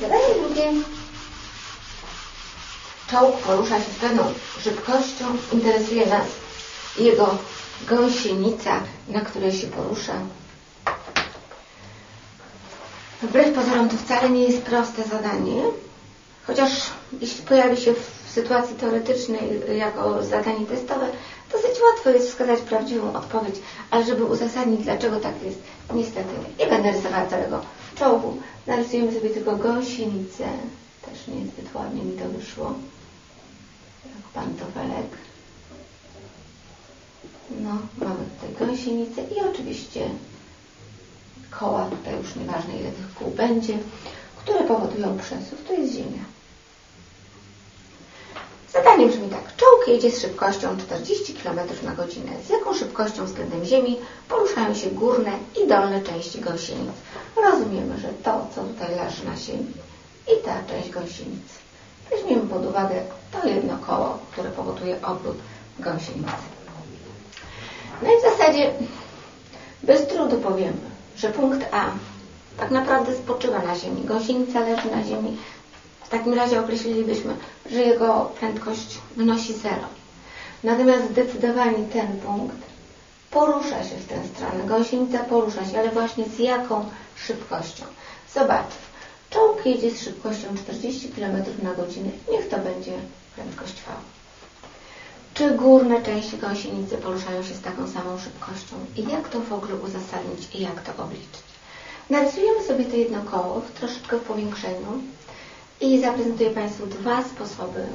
Zadanie drugie. Czołg porusza się z pewną szybkością. Interesuje nas jego gąsienica, na której się porusza. Wbrew pozorom to wcale nie jest proste zadanie, chociaż jeśli pojawi się w sytuacji teoretycznej jako zadanie testowe, dosyć łatwo jest wskazać prawdziwą odpowiedź, ale żeby uzasadnić, dlaczego tak jest, niestety nie będę rysowała całego czołgu. Narysujemy sobie tylko gąsienicę. Też niezbyt ładnie mi to wyszło. Jak pantofelek. No, mamy tutaj gąsienicę i oczywiście koła, tutaj już nieważne ile tych kół będzie, które powodują przesuw. To jest Ziemia. Zadanie brzmi tak. Jedzie z szybkością 40 km na godzinę. Z jaką szybkością względem Ziemi poruszają się górne i dolne części gąsienic? Rozumiemy, że to, co tutaj leży na ziemi i ta część gąsienicy. Weźmiemy pod uwagę to jedno koło, które powoduje obrót gąsienicy. No i w zasadzie bez trudu powiemy, że punkt A tak naprawdę spoczywa na ziemi. Gąsienica leży na ziemi. W takim razie określilibyśmy, że jego prędkość wynosi zero. Natomiast zdecydowanie ten punkt porusza się w tę stronę. Gąsienica porusza się, ale właśnie z jaką szybkością? Zobaczmy. Czołg jedzie z szybkością 40 km na godzinę. Niech to będzie prędkość V. Czy górne części gąsienicy poruszają się z taką samą szybkością? I jak to w ogóle uzasadnić i jak to obliczyć? Narysujemy sobie to jedno koło w troszeczkę w powiększeniu i zaprezentuję Państwu dwa sposoby,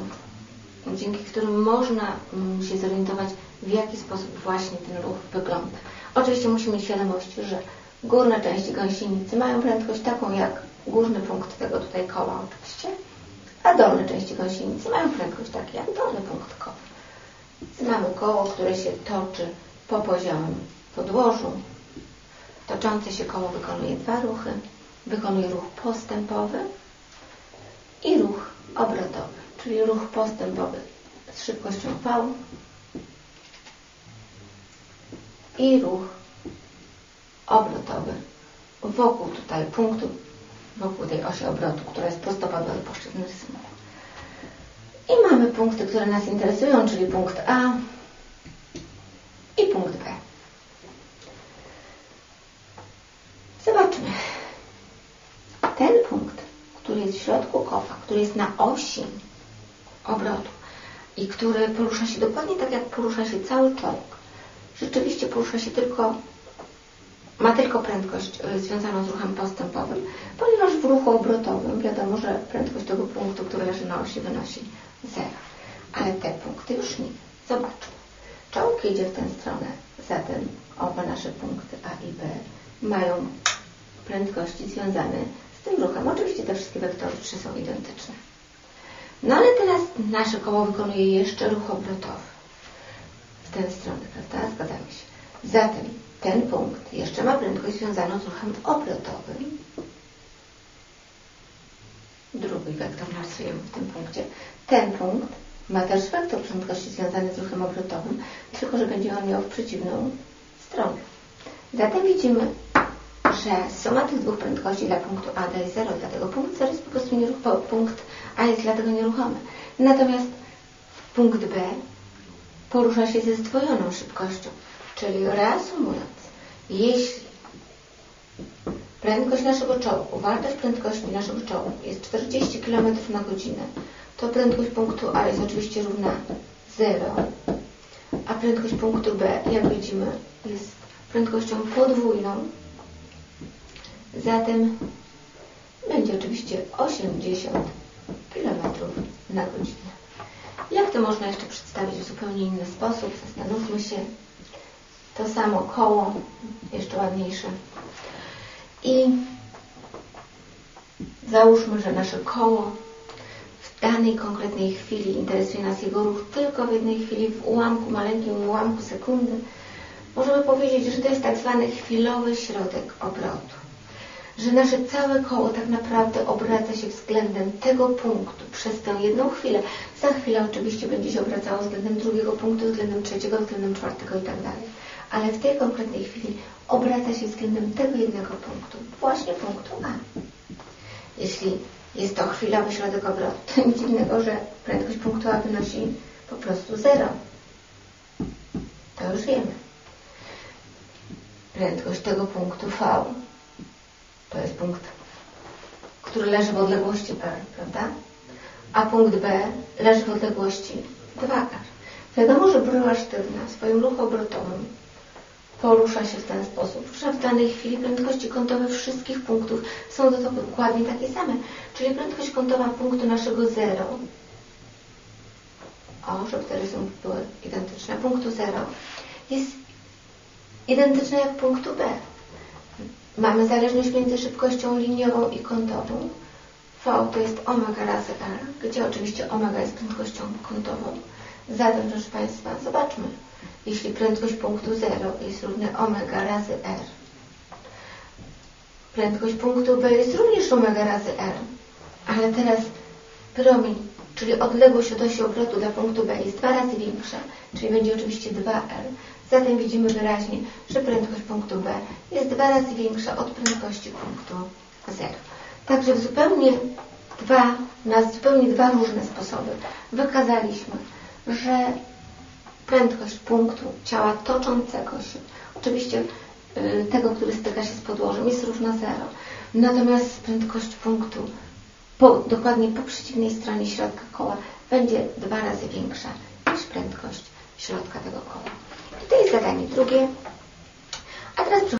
dzięki którym można mm, się zorientować, w jaki sposób właśnie ten ruch wygląda. Oczywiście musimy mieć świadomość, że górne części gąsienicy mają prędkość taką jak górny punkt tego tutaj koła oczywiście, a dolne części gąsienicy mają prędkość taką jak dolny punkt koła. Mamy koło, które się toczy po poziomym podłożu. Toczące się koło wykonuje dwa ruchy. Wykonuje ruch postępowy czyli ruch postępowy z szybkością V i ruch obrotowy wokół tutaj punktu, wokół tej osi obrotu, która jest prostopadła do poszczególnych rysunku. I mamy punkty, które nas interesują, czyli punkt A i punkt B. Zobaczmy. Ten punkt, który jest w środku koła, który jest na osi obrotu i który porusza się dokładnie tak, jak porusza się cały czołg, rzeczywiście porusza się tylko ma tylko prędkość y, związaną z ruchem postępowym, ponieważ w ruchu obrotowym wiadomo, że prędkość tego punktu, który leży na osi, wynosi 0. Ale te punkty już nie. Zobaczmy. Czołg idzie w tę stronę, zatem oba nasze punkty A i B mają prędkości związane z tym ruchem. Oczywiście te wszystkie wektory 3 są identyczne. No ale teraz nasze koło wykonuje jeszcze ruch obrotowy. W tę stronę, prawda? Zgadzamy się. Zatem ten punkt jeszcze ma prędkość związaną z ruchem obrotowym. Drugi wektor narysujemy w tym punkcie. Ten punkt ma też wektor prędkości związany z ruchem obrotowym, tylko że będzie on miał w przeciwną stronę. Zatem widzimy, że suma tych dwóch prędkości dla punktu A daje 0, dlatego punkt 0 jest po prostu nieruchomy, punkt A jest dlatego nieruchomy. Natomiast punkt B porusza się ze zdwojoną szybkością. Czyli reasumując, jeśli prędkość naszego czołgu, wartość prędkości naszego czołgu jest 40 km na godzinę, to prędkość punktu A jest oczywiście równa 0, a prędkość punktu B, jak widzimy, jest prędkością podwójną. Zatem będzie oczywiście 80 km na godzinę. Jak to można jeszcze przedstawić w zupełnie inny sposób? Zastanówmy się to samo koło, jeszcze ładniejsze. I załóżmy, że nasze koło w danej konkretnej chwili interesuje nas jego ruch tylko w jednej chwili, w ułamku, maleńkim ułamku sekundy. Możemy powiedzieć, że to jest tak zwany chwilowy środek obrotu. Że nasze całe koło tak naprawdę obraca się względem tego punktu przez tę jedną chwilę. Za chwilę oczywiście będzie się obracało względem drugiego punktu, względem trzeciego, względem czwartego i tak dalej ale w tej konkretnej chwili obraca się względem tego jednego punktu, właśnie punktu A. Jeśli Jest to chwilowy środek obrotu. To nic innego, że prędkość punktu A wynosi po prostu zero. To już wiemy. Prędkość tego punktu V to jest punkt, który leży w odległości R, prawda? A punkt B leży w odległości 2R. Wiadomo, że bryła sztywna w swoim ruchu obrotowym porusza się w ten sposób, że w danej chwili prędkości kątowe wszystkich punktów są dokładnie takie same. Czyli prędkość kątowa punktu naszego 0, o, żeby te rysunki były identyczne, punktu 0 jest identyczna jak punktu B. Mamy zależność między szybkością liniową i kątową. V to jest omega razy R, gdzie oczywiście omega jest prędkością kątową. Zatem, proszę Państwa, zobaczmy. Jeśli prędkość punktu 0 jest równa omega razy R, prędkość punktu B jest również omega razy R, ale teraz promień, czyli odległość od osi obrotu dla punktu B jest dwa razy większa, czyli będzie oczywiście 2R. Zatem widzimy wyraźnie, że prędkość punktu B jest dwa razy większa od prędkości punktu 0. Także w zupełnie dwa, na zupełnie dwa różne sposoby wykazaliśmy, że prędkość punktu ciała toczącego się, oczywiście y, tego, który styka się z podłożem, jest równa 0. Natomiast prędkość punktu po, dokładnie po przeciwnej stronie środka koła będzie dwa razy większa niż prędkość środka tego koła. I to jest zadanie drugie. A teraz